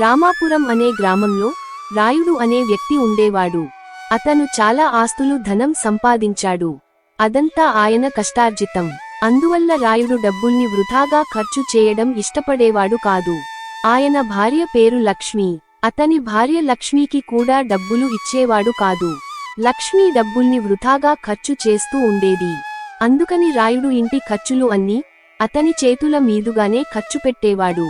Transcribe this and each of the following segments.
రామాపురం అనే గ్రామంలో రాయుడు అనే వ్యక్తి ఉండేవాడు. అతను చాలా ఆస్తులు ధనం సంపాదించాడు. అదంతా ఆయన కష్టార్జితం. అందువల్ల రాయుడు డబ్బుల్ని వృథాగా ఖర్చు చేయడం ఇష్టపడేవాడు కాదు. ఆయన భార్య పేరు లక్ష్మి. అతని భార్య లక్ష్మికి కూడా డబ్బులు ఇచ్చేవాడు కాదు. లక్ష్మి డబ్బుల్ని వృథాగా ఖర్చు చేస్తూ ఉండేది. అందుకని రాయుడు ఇంటి ఖర్చులు అన్నీ అతని చేతుల మీదుగానే ఖర్చు పెట్టేవాడు.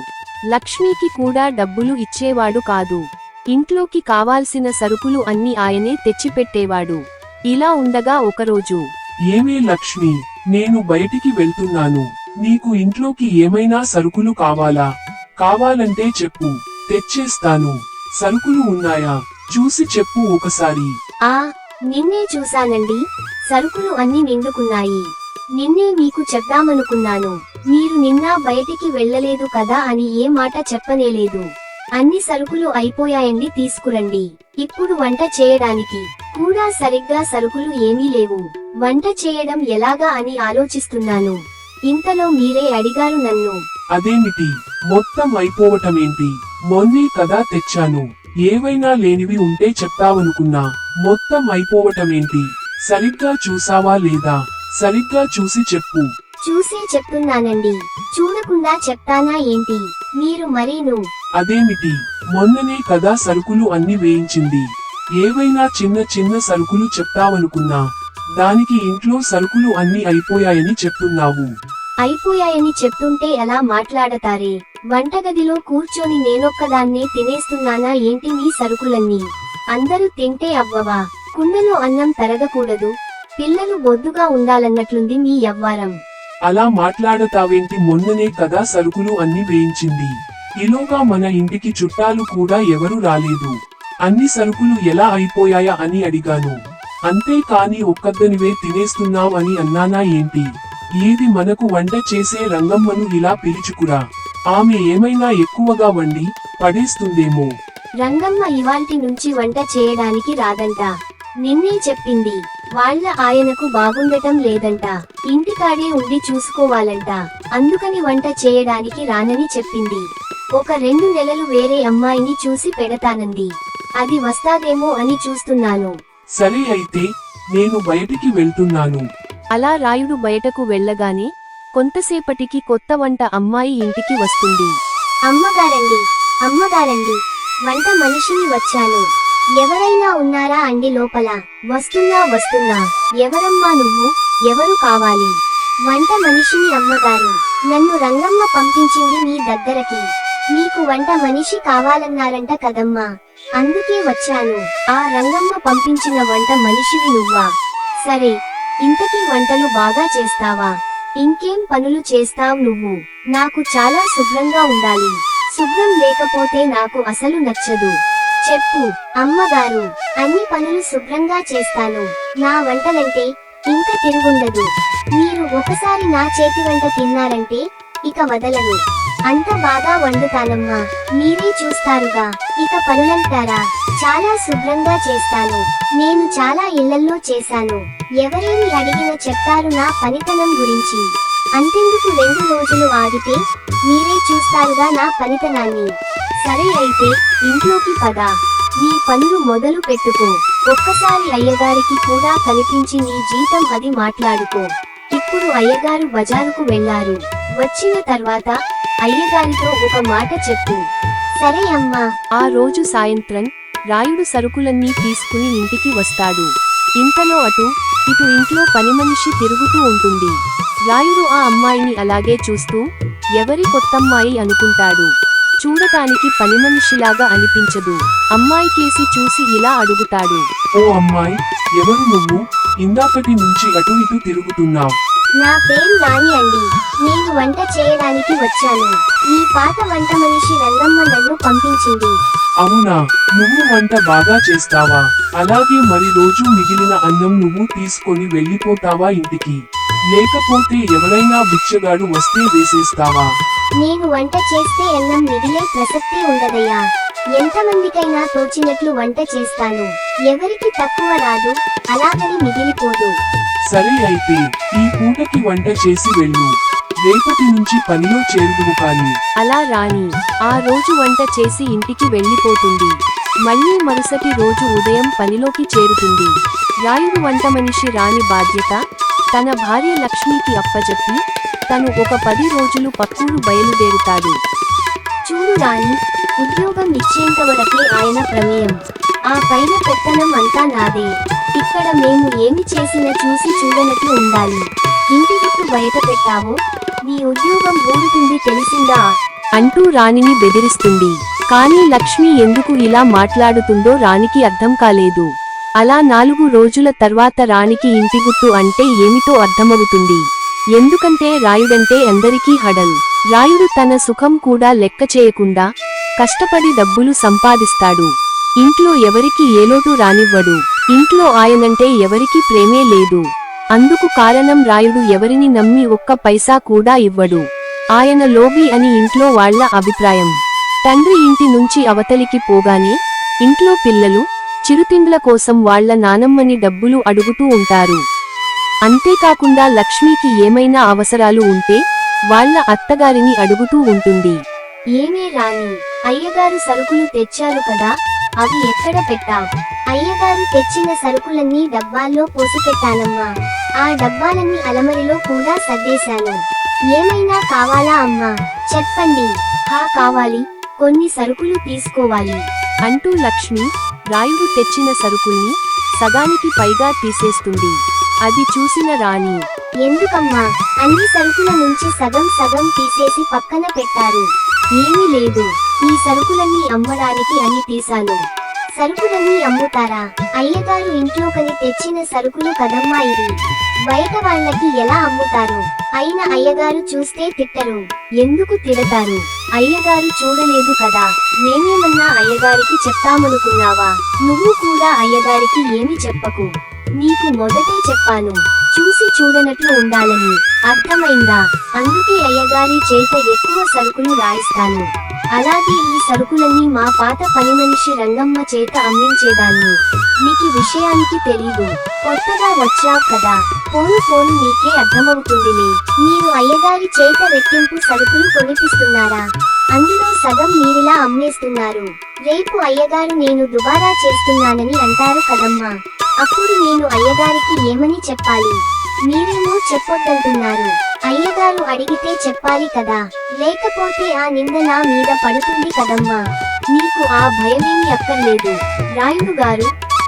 లక్ష్మికి కూడా డబ్బులు ఇచ్చేవాడు కాదు. ఇంట్లోకి కావాల్సిన సరుకులు అన్ని ఆయనే తెచ్చిపెట్టేవాడు. ఇలా ఉండగా ఒకరోజు ఏమే లక్ష్మి నేను బయటికి వెళ్తున్నాను. నీకు ఇంట్లోకి ఏమైనా సరుకులు కావాలా? కావాలంటే చెప్పు తెచ్చేస్తాను. సరుకులు ఉన్నాయా? చూసి చెప్పు ఒకసారి. ఆ నిన్నే చూశానండి. సరుకులు అన్ని నిండుకున్నాయి. నిన్నే మీకు చెప్దామనుకున్నాను. మీరు నిన్న బయటికి వెళ్ళలేదు కదా అని ఏ మాట చెప్పనేలేదు. అన్ని సరుకులు అయిపోయాయండి తీసుకురండి. ఇప్పుడు వంట చేయడానికి కూడా సరిగ్గా సరుకులు ఏమీ లేవు. వంట చేయడం ఎలాగా అని ఆలోచిస్తున్నాను. ఇంతలో మీరే అడిగారు నన్ను. అదేమిటి? మొత్తం అయిపోవటమేంటి? మొన్నే కదా తెచ్చాను. ఏవైనా లేనివి ఉంటే చెప్తావనుకున్నా. మొత్తం అయిపోవటమేంటి? సరిగ్గా చూసావా లేదా? సరిగ్గా చూసి చెప్పు. చూసే చెప్తున్నానండి. చూడకుండా చెప్తానా ఏంటి? మీరు మరీను. అదేమిటి? మొన్ననే కదా సరుకులు అన్ని వేయించింది. ఏవైనా చిన్న చిన్న సరుకులు చెప్తావనుకున్నా. దానికి ఇంట్లో సరుకులు అన్ని అయిపోయాయని చెప్తున్నావు. అయిపోయాయని చెప్తుంటే ఎలా మాట్లాడతారే? వంటగదిలో కూర్చొని నేనొక్కదాన్నే తినేస్తున్నానా ఏంటి మీ సరుకులన్నీ? అందరూ తింటే అవ్వవా? కుండలో అన్నం తరగకూడదు. పిల్లలు బొద్దుగా ఉండాలన్నట్లుంది మీ యవ్వారం. అలా మాట్లాడతావేంటి? మొన్ననే కదా సరుకులు అన్ని వేయించింది. ఈలోగా మన ఇంటికి చుట్టాలు కూడా ఎవరు రాలేదు. అన్ని సరుకులు ఎలా అయిపోయాయా అని అడిగాను. అంతేకాని ఒక్కద్దనివే తినేస్తున్నావు అని అన్నానా ఏంటి? ఏది మనకు వంట చేసే రంగమ్మను ఇలా పిలుచుకురా. ఆమె ఏమైనా ఎక్కువగా వండి పడేస్తుందేమో. రంగమ్మ ఇవాల్టి నుంచి వంట చేయడానికి రాదంట. నిన్నే చెప్పింది. వాళ్ళ ఆయనకు బాగుండటం లేదంట. ఇంటికాడే ఉండి చూసుకోవాలంట. అందుకని వంట చేయడానికి రానని చెప్పింది. ఒక రెండు నెలలు వేరే అమ్మాయిని చూసి పెడతానంది. అది వస్తాదేమో అని చూస్తున్నాను. సరే అయితే నేను బయటికి వెళ్తున్నాను. అలా రాయుడు బయటకు వెళ్ళగానే కొంతసేపటికి కొత్త వంట అమ్మాయి ఇంటికి వస్తుంది. అమ్మగారండి అమ్మగారండి వంట మనిషిని వచ్చాను. ఎవరైనా ఉన్నారా అండి లోపల? వస్తున్నా వస్తున్నా. ఎవరమ్మా నువ్వు? ఎవరు కావాలి? వంట మనిషిని అమ్మగారు. నన్ను రంగమ్మ పంపించింది మీ దగ్గరకి. మీకు వంట మనిషి కావాలన్నారంట కదమ్మా. అందుకే వచ్చాను. ఆ రంగమ్మ పంపించిన వంట మనిషివి నువ్వా? సరే. ఇంతకీ వంటలు బాగా చేస్తావా? ఇంకేం పనులు చేస్తావు నువ్వు? నాకు చాలా శుభ్రంగా ఉండాలి. శుభ్రం లేకపోతే నాకు అసలు నచ్చదు. చెప్పు అమ్మగారు అన్ని పనులు శుభ్రంగా చేస్తాను. నా వంటలంటే ఇంక తిరుగుండదు. మీరు ఒకసారి నా చేతి వంట తిన్నారంటే ఇక వదలను. అంత బాగా వండుతానమ్మా. మీరే చూస్తారుగా. ఇక పనులంటారా? చాలా శుభ్రంగా చేస్తాను. నేను చాలా ఇళ్ళల్లో చేశాను. ఎవరేమి అడిగినా చెప్తారు నా పనితనం గురించి. అంతెందుకు రెండు రోజులు ఆగితే మీరే చూస్తారుగా నా పనితనాన్ని. సరే అయితే ఇంట్లోకి పద. నీ పనులు మొదలు పెట్టుకో. ఒక్కసారి అయ్యగారికి కూడా కనిపించి నీ జీతం అది మాట్లాడుకో. ఇప్పుడు అయ్యగారు బజారుకు వెళ్ళారు వచ్చిన తర్వాత అయ్యగారితో ఒక మాట చెప్పు. సరే అమ్మా. ఆ రోజు సాయంత్రం రాయుడు సరుకులన్నీ తీసుకుని ఇంటికి వస్తాడు. ఇంతలో అటు ఇటు ఇంట్లో పనిమనిషి తిరుగుతూ ఉంటుంది. రాయుడు ఆ అమ్మాయిని అలాగే చూస్తూ ఎవరి కొత్తమ్మాయి అనుకుంటాడు. చూడటానికి పనిమనిషిలాగా అనిపించదు. అమ్మాయి కేసి చూసి ఇలా అడుగుతాడు. ఓ అమ్మాయి ఎవరు నువ్వు? ఇందాకటి నుంచి అటు ఇటు తిరుగుతున్నావు. నా పేరు రాణి అండి. నేను వంట చేయడానికి వచ్చాను. ఈ పాత వంట మనిషి రంగమ్మ నన్ను పంపించింది. అవునా? నువ్వు వంట బాగా చేస్తావా? అలాగే మరి రోజు మిగిలిన అన్నం నువ్వు తీసుకొని వెళ్ళిపోతావా ఇంటికి? లేకపోతే ఎవరైనా బిచ్చగాడు వస్తే వేసేస్తావా? నేను వంట చేస్తే అన్నం మిగిలే ప్రసక్తే ఉండదయ్యా. ఎంతమందికైనా తోచినట్లు వంట చేస్తాను. ఎవరికి తక్కువ రాదు అలాగని మిగిలిపోదు. సరే అయితే ఈ పూటకి వంట చేసి వెళ్ళు. రేపటి నుంచి పనిలో చేరుదువు కాని. అలా రాణి ఆ రోజు వంట చేసి ఇంటికి వెళ్ళిపోతుంది. మళ్ళీ మరుసటి రోజు ఉదయం పనిలోకి చేరుతుంది. రాయుడు వంట మనిషి రాణి బాధ్యత తన భార్య లక్ష్మికి అప్పజెప్పి తను ఒక పది రోజులు పక్కూరు బయలుదేరుతాడు. చూడు రాణి ఉద్యోగం ఇచ్చేంత వరకే ఆయన ప్రమేయం. ఆ పైన పెత్తనం అంతా నాదే. ఇక్కడ మేము ఏమి చేసినా చూసి చూడనట్లు ఉండాలి. ఇంటి గుట్టు బయట పెట్టావో? నీ ఉద్యోగం ఊడుతుంది తెలిసిందా? అంటూ రాణిని బెదిరిస్తుంది. కానీ లక్ష్మి ఎందుకు ఇలా మాట్లాడుతుందో రాణికి అర్థం కాలేదు. అలా నాలుగు రోజుల తర్వాత రాణికి ఇంటి గుట్టు అంటే ఏమిటో అర్థమవుతుంది. ఎందుకంటే రాయుడంటే అందరికీ హడల్. రాయుడు తన సుఖం కూడా లెక్క చేయకుండా కష్టపడి డబ్బులు సంపాదిస్తాడు. ఇంట్లో ఎవరికి ఏలోటు రానివ్వడు. ఇంట్లో ఆయనంటే ఎవరికి ప్రేమే లేదు. అందుకు కారణం రాయుడు ఎవరిని నమ్మి ఒక్క పైసా కూడా ఇవ్వడు. ఆయన లోబి అని ఇంట్లో వాళ్ళ అభిప్రాయం. తండ్రి ఇంటి నుంచి అవతలికి పోగానే ఇంట్లో పిల్లలు చిరుతిండ్ల కోసం వాళ్ళ నానమ్మని డబ్బులు అడుగుతూ ఉంటారు. అంతేకాకుండా లక్ష్మికి ఏమైనా అవసరాలు ఉంటే వాళ్ళ అత్తగారిని అడుగుతూ ఉంటుంది. ఏమే రాణి అయ్యగారు సరుకులు తెచ్చారు కదా అవి ఎక్కడ పెట్టావు? అయ్యగారు తెచ్చిన సరుకులన్నీ డబ్బాల్లో పోసి పెట్టానమ్మా ఆ డబ్బాలన్నీ అలమరిలో కూడా సర్దేశాను. ఏమైనా కావాలా అమ్మా? చెప్పండి. హా కావాలి కొన్ని సరుకులు తీసుకోవాలి. అంటూ లక్ష్మి రాయుడు తెచ్చిన సరుకుల్ని సగానికి పైగా తీసేస్తుంది. అది చూసిన రాణి. ఎందుకమ్మా? అన్ని సరుకుల నుంచి సగం సగం తీసేసి పక్కన పెట్టారు. ఏమీ లేదు. ఈ సరుకులన్నీ అమ్మడానికి అని తీశాను. సరుకులన్నీ అమ్ముతారా? అయ్యగారు ఇంట్లోకని తెచ్చిన సరుకులు కదమ్మా ఇవి. బయట వాళ్ళకి ఎలా అమ్ముతారు? అయిన అయ్యగారు చూస్తే తిట్టరు. ఎందుకు తిడతారు? అయ్యగారు చూడలేదు కదా. మేమేమన్నా అయ్యగారికి చెప్తామనుకున్నావా? నువ్వు కూడా అయ్యగారికి ఏమి చెప్పకు. నీకు మొదటే చెప్పాను. చూసి చూడనట్లు ఉండాలని. అర్థమైందా? అందుకే అయ్యగారి చేత ఎక్కువ సరుకులు రాయిస్తాను. అలాగే ఈ సరుకులన్నీ మా పాత పని మనిషి రంగమ్మ చేత అమ్మించేదాన్ని నీకు విషయానికి తెలీదు. కొత్తగా వచ్చావు కదా? పోను పోను నీకే అర్థమవుతుందిలే. మీరు అయ్యగారి చేత రెట్టింపు సరుకులు కొనిపిస్తున్నారా? అందులో సగం మీరిలా అమ్మేస్తున్నారు. రేపు అయ్యగారు నేను దుబారా చేస్తున్నానని అంటారు కదమ్మా. అప్పుడు నేను అయ్యగారికి ఏమని చెప్పాలి? మీరేమో చెప్పొద్దంటున్నారు. అయ్యగారు అడిగితే చెప్పాలి కదా. లేకపోతే ఆ నింద నా మీద పడుతుంది కదమ్మా. నీకు ఆ భయమేమి అక్కర్లేదు. రాయుడు గారు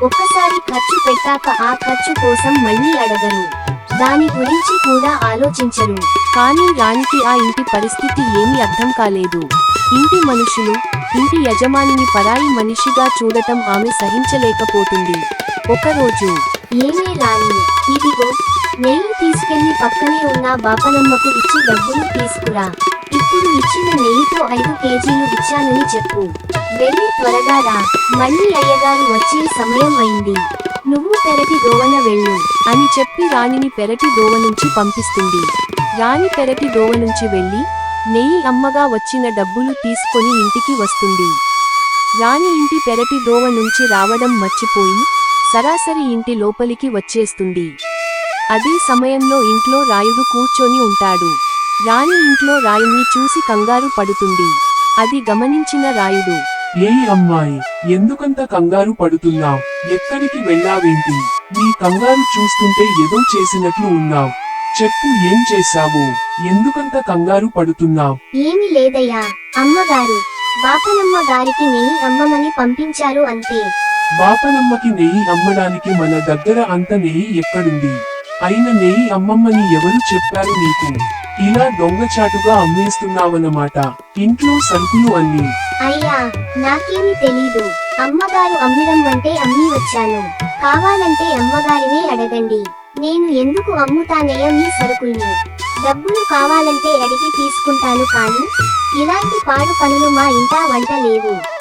ఒక్కసారి ఖర్చు పెట్టాక ఆ ఖర్చు కోసం మళ్ళీ అడగరు. దాని గురించి కూడా ఆలోచించరు. కానీ రాణికి ఆ ఇంటి పరిస్థితి ఏమీ అర్థం కాలేదు. ఇంటి మనుషులు ఇంటి యజమానిని పరాయి మనిషిగా చూడటం ఆమె సహించలేకపోతుంది. ఒకరోజు ఏమే రాణి ఇదిగో నెయ్యి తీసుకెళ్ళి పక్కనే ఉన్న బాపనమ్మకు ఇచ్చి డబ్బులు తీసుకురా. ఇప్పుడు ఇచ్చిన నెయ్యితో ఐదు కేజీలు ఇచ్చానని చెప్పు. వెళ్ళి త్వరగా రా. మళ్ళీ అయ్యగారు వచ్చే సమయం అయింది. నువ్వు పెరటి దోవన వెళ్ళు అని చెప్పి రాణిని పెరటి దోవ నుంచి పంపిస్తుంది. రాణి పెరటి దోవ నుంచి వెళ్ళి నెయ్యి అమ్మగా వచ్చిన డబ్బులు తీసుకొని ఇంటికి వస్తుంది. రాణి ఇంటి పెరటి దోవ నుంచి రావడం మర్చిపోయి సరాసరి ఇంటి లోపలికి వచ్చేస్తుంది. అదే సమయంలో ఇంట్లో రాయుడు కూర్చొని ఉంటాడు. రాణి ఇంట్లో రాయుణ్ణి చూసి కంగారు పడుతుంది. అది గమనించిన రాయుడు ఏయ్ అమ్మాయి ఎందుకంత కంగారు పడుతున్నావ్? ఎక్కడికి వెళ్ళావేంటి? నీ కంగారు చూస్తుంటే ఏదో చేసినట్లు ఉన్నావ్. చెప్పు ఏం చేశావు? ఎందుకంత కంగారు పడుతున్నావ్? ఏమి లేదయ్యా అమ్మగారు బాపనమ్మ గారికి నెయ్యి అమ్మమని పంపించారు అంతే. బాపనమ్మకి నెయ్యి అమ్మడానికి మన దగ్గర అంత నెయ్యి ఎక్కడుంది? అయిన నెయ్యి అమ్మమ్మని ఎవరు చెప్పారు నీకు? ఇలా దొంగచాటుగా అమ్మేస్తున్నావన్నమాట. ఇంట్లో సరుకులు అన్ని. అయ్యా నాకేమి తెలీదు. అమ్మగారు అమ్మడం అంటే అమ్మి వచ్చాను. కావాలంటే అమ్మగారినే అడగండి. నేను ఎందుకు అమ్ముతానయ్య మీ సరుకుల్ని? డబ్బులు కావాలంటే అడిగి తీసుకుంటాను కానీ ఇలాంటి పాడు పనులు మా ఇంటా వంట లేవు.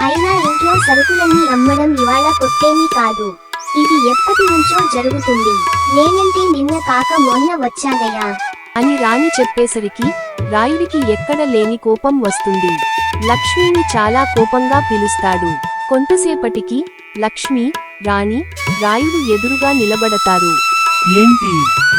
అయినా ఇంట్లో సరుకులన్నీ అమ్మడం ఇవాళ కొత్తేమీ కాదు. ఇది ఎప్పటి నుంచో జరుగుతుంది. నేనంటే నిన్న కాక మొన్న వచ్చానయ్యా. అని రాణి చెప్పేసరికి రాయుడికి ఎక్కడ లేని కోపం వస్తుంది. లక్ష్మిని చాలా కోపంగా పిలుస్తాడు. కొంతసేపటికి లక్ష్మి రాణి రాయుడు ఎదురుగా నిలబడతారు. ఏంటి?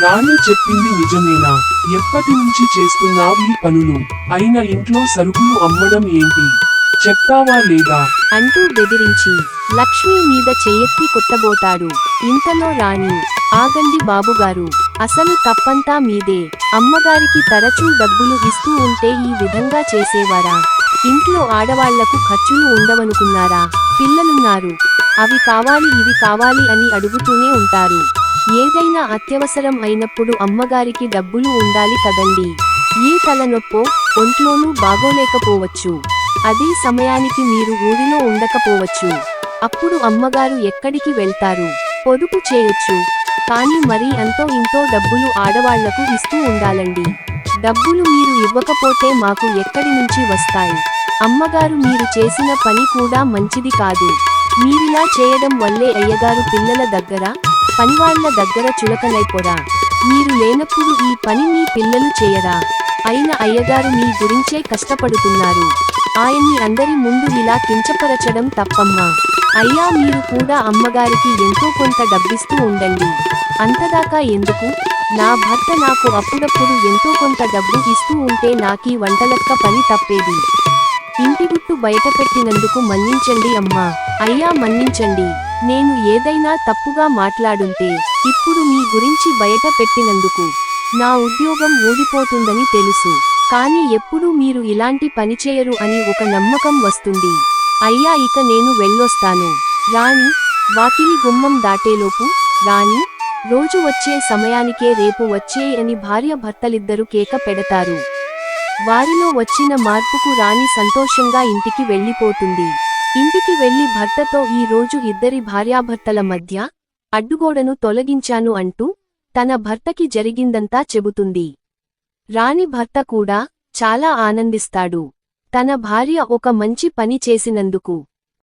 రాణి చెప్పింది నిజమేనా? ఎప్పటి నుంచి చేస్తున్నావు ఈ పనులు? అయిన ఇంట్లో సరుకులు అమ్మడం ఏంటి? చెప్తావా లేదా? అంటూ బెదిరించి లక్ష్మి మీద చెయ్యెత్తి కొట్టబోతాడు. ఇంతలో రాణి ఆగండి బాబుగారు అసలు తప్పంతా మీదే. అమ్మగారికి తరచూ డబ్బులు ఇస్తూ ఉంటే ఈ విధంగా చేసేవారా? ఇంట్లో ఆడవాళ్ళకు ఖర్చులు ఉండవనుకున్నారా? పిల్లలున్నారు. అవి కావాలి ఇవి కావాలి అని అడుగుతూనే ఉంటారు. ఏదైనా అత్యవసరం అయినప్పుడు అమ్మగారికి డబ్బులు ఉండాలి కదండి. ఏ తలనొప్పో ఒంట్లోనూ బాగోలేకపోవచ్చు. అదే సమయానికి మీరు ఊరిలో ఉండకపోవచ్చు. అప్పుడు అమ్మగారు ఎక్కడికి వెళ్తారు? పొదుపు చేయొచ్చు. కానీ మరీ అంతో ఇంతో డబ్బులు ఆడవాళ్ళకు ఇస్తూ ఉండాలండి. డబ్బులు మీరు ఇవ్వకపోతే మాకు ఎక్కడి నుంచి వస్తాయి? అమ్మగారు మీరు చేసిన పని కూడా మంచిది కాదు. మీరిలా చేయడం వల్లే అయ్యగారు పిల్లల దగ్గర పనివాళ్ళ దగ్గర చులకనైపోరా? మీరు లేనప్పుడు ఈ పని మీ పిల్లలు చేయరా? అయిన అయ్యగారు మీ గురించే కష్టపడుతున్నారు. ఆయన్ని అందరి ముందు ఇలా కించపరచడం తప్పమ్మా. అయ్యా మీరు కూడా అమ్మగారికి ఎంతో కొంత డబ్బిస్తూ ఉండండి. అంతదాకా ఎందుకు? నా భర్త నాకు అప్పుడప్పుడు ఎంతో కొంత డబ్బు ఇస్తూ ఉంటే నాకీ వంటలక్క పని తప్పేది. ఇంటి గుట్టు బయట పెట్టినందుకు మన్నించండి అమ్మా. అయ్యా మన్నించండి. నేను ఏదైనా తప్పుగా మాట్లాడుంటే ఇప్పుడు మీ గురించి బయట పెట్టినందుకు నా ఉద్యోగం ఊడిపోతుందని తెలుసు. కానీ ఎప్పుడూ మీరు ఇలాంటి పని చేయరు అని ఒక నమ్మకం వస్తుంది. అయ్యా ఇక నేను వెళ్ళొస్తాను. రాణి వాకిలి గుమ్మం దాటేలోపు రాణి రోజు వచ్చే సమయానికే రేపు వచ్చే అని భార్య భర్తలిద్దరూ కేక పెడతారు. వారిలో వచ్చిన మార్పుకు రాణి సంతోషంగా ఇంటికి వెళ్ళిపోతుంది. ఇంటికి వెళ్ళి భర్తతో ఈ రోజు ఇద్దరి భార్యాభర్తల మధ్య అడ్డుగోడను తొలగించాను అంటూ తన భర్తకి జరిగిందంతా చెబుతుంది. రాణి భర్త కూడా చాలా ఆనందిస్తాడు. తన భార్య ఒక మంచి పని చేసినందుకు